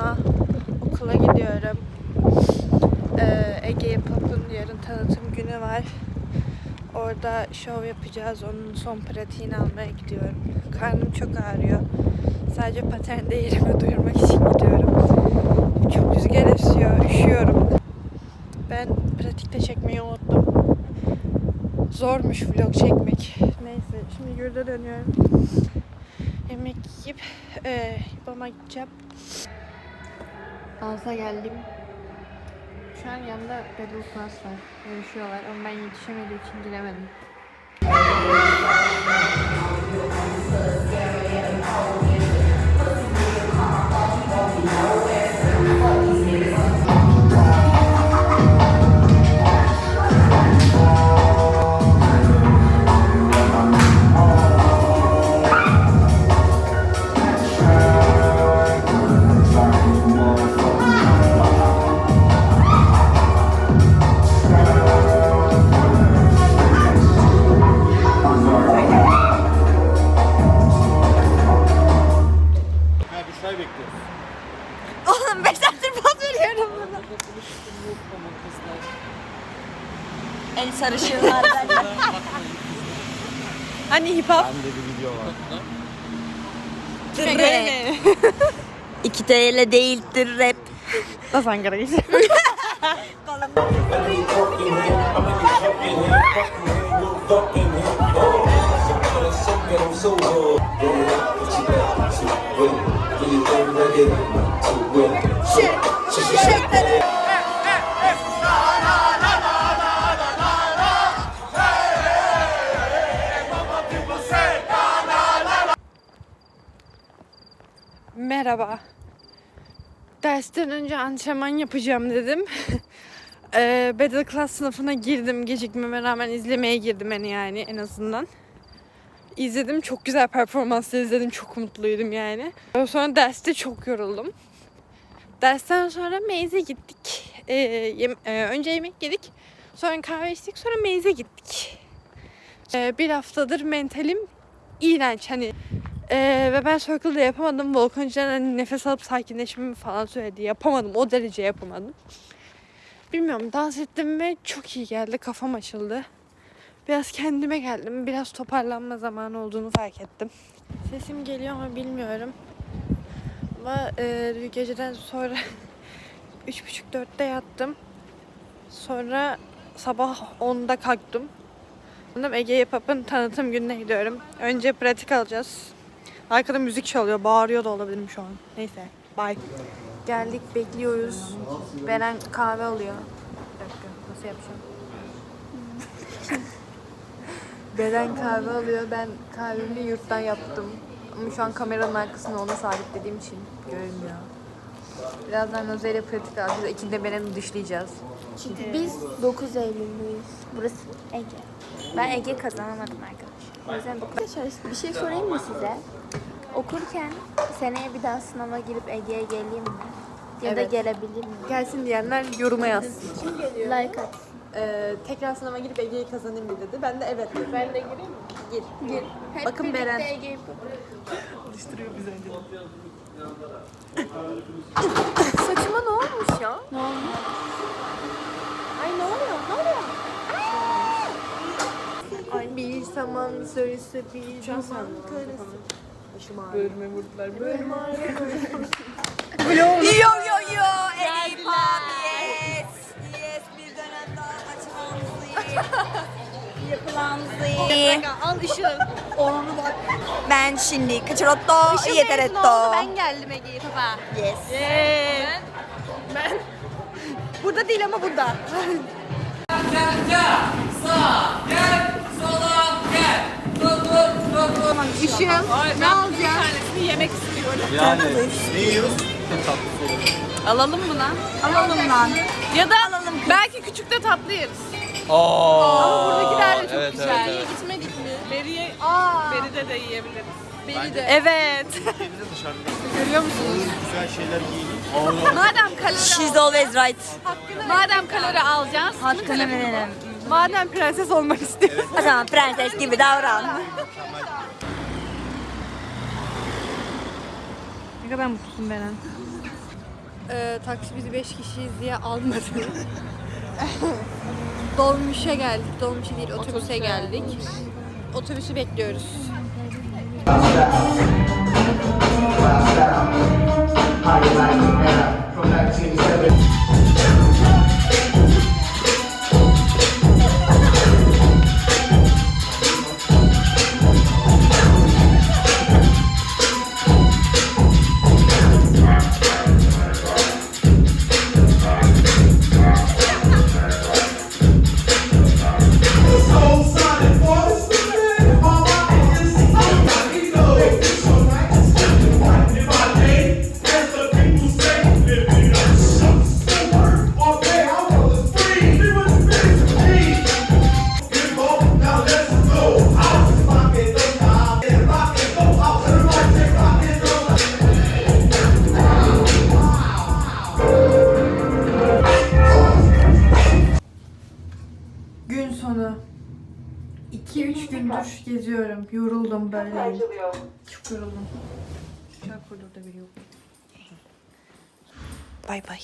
Okula gidiyorum. Ee, Ege Yapap'ın yarın tanıtım günü var. Orada şov yapacağız. Onun son pratiğini almaya gidiyorum. Karnım çok ağrıyor. Sadece patende yerimi duyurmak için gidiyorum. Çok rüzgar esiyor. Üşüyorum. Ben pratikte çekmeyi unuttum. Zormuş vlog çekmek. Neyse şimdi yurda dönüyorum. Yemek yiyip e, babama gideceğim. Alsa geldim. Şu an yanında Battle Class var. Yarışıyorlar ama ben yetişemediğim için giremedim. En sarışınlardan. Hani hip hop? Bende bir video var. rap. 2 TL değildir rap. Nasıl Ankara geçti? Merhaba. Dersten önce antrenman yapacağım dedim. Eee Battle Class sınıfına girdim. Gecikmeme rağmen izlemeye girdim yani, yani en azından. İzledim. Çok güzel performanslar izledim. Çok mutluydum yani. Sonra derste çok yoruldum. Dersten sonra meyze gittik. Eee, yem- eee, önce yemek yedik. Sonra kahve içtik. Sonra meyze gittik. Eee, bir haftadır mentalim iğrenç. Hani ee, ve ben circle'da yapamadım. Volkan hani nefes alıp sakinleşmemi falan söyledi. Yapamadım. O derece yapamadım. Bilmiyorum dans ettim ve çok iyi geldi. Kafam açıldı. Biraz kendime geldim. Biraz toparlanma zamanı olduğunu fark ettim. Sesim geliyor ama bilmiyorum. Ama e, geceden sonra 3.30-4'te yattım. Sonra sabah 10'da kalktım. Sonra Ege Yapap'ın tanıtım gününe gidiyorum. Önce pratik alacağız. Arkada müzik çalıyor. Bağırıyor da olabilirim şu an. Neyse. Bye. Geldik bekliyoruz. Beren kahve alıyor. Bir dakika. Nasıl yapacağım? Beren kahve alıyor. Ben kahvemi yurttan yaptım. Ama şu an kameranın arkasına ona sabitlediğim için görünmüyor. Birazdan özel pratik alacağız. İkinde Beren'i dışlayacağız. Çünkü biz 9 Eylül'lüyüz. Burası Ege. Ben Ege kazanamadım arkadaşlar. O yüzden Arkadaşlar bir şey sorayım mı size? Okurken seneye bir daha sınava girip Ege'ye geleyim mi? Ya da Evet. gelebilir mi? Gelsin diyenler yoruma yazsın. Like at. Ee, tekrar sınava girip Ege'yi kazanayım mı dedi. Ben de evet dedim. Ben de gireyim mi? Gir. Gir. Hep Bakın birlikte Beren. Ege'yi Saçıma ne olmuş ya? Ne olmuş? Ay ne oluyor? Ne oluyor? Ay bir saman sarısı bir saman karısı. Bölme vurdular. Bölme Yo yo yo. Elif abi yes. Yes bir dönem daha açmamızı Yapılanımızı iyi. Al ışığı. Onu bak. Ben şimdi kaçırotto yeteretto. Ben geldim Ege'yi tapa. Yes. Ben, ben burada değil ama burada. Işığım ne alacağım? Yani ne yiyoruz? Alalım mı lan? Alalım lan. Ya da belki küçükte tatlı yeriz. Aa, Ama buradakiler de çok evet, güzel. Evet, evet. Mi? Beriye, Beri'de de yiyebiliriz. Bence Evet. Bize dışarıda Görüyor musunuz? güzel şeyler yiyelim. Madem kalori, She's always right. madem kalori alacağız, Hakkını verelim. Madem prenses olmak istiyorsun. O zaman prenses gibi davran. Ne kadar mutlusun Beren. e, taksi bizi 5 kişiyiz diye almadı. Dolmuşa geldik. Dolmuşa değil otobüse geldik. Otobüsü bekliyoruz. Gün sonu. 2-3 gündür geziyorum. Yoruldum böyle. Çok yoruldum. Çok burada biri yok. Bay bay.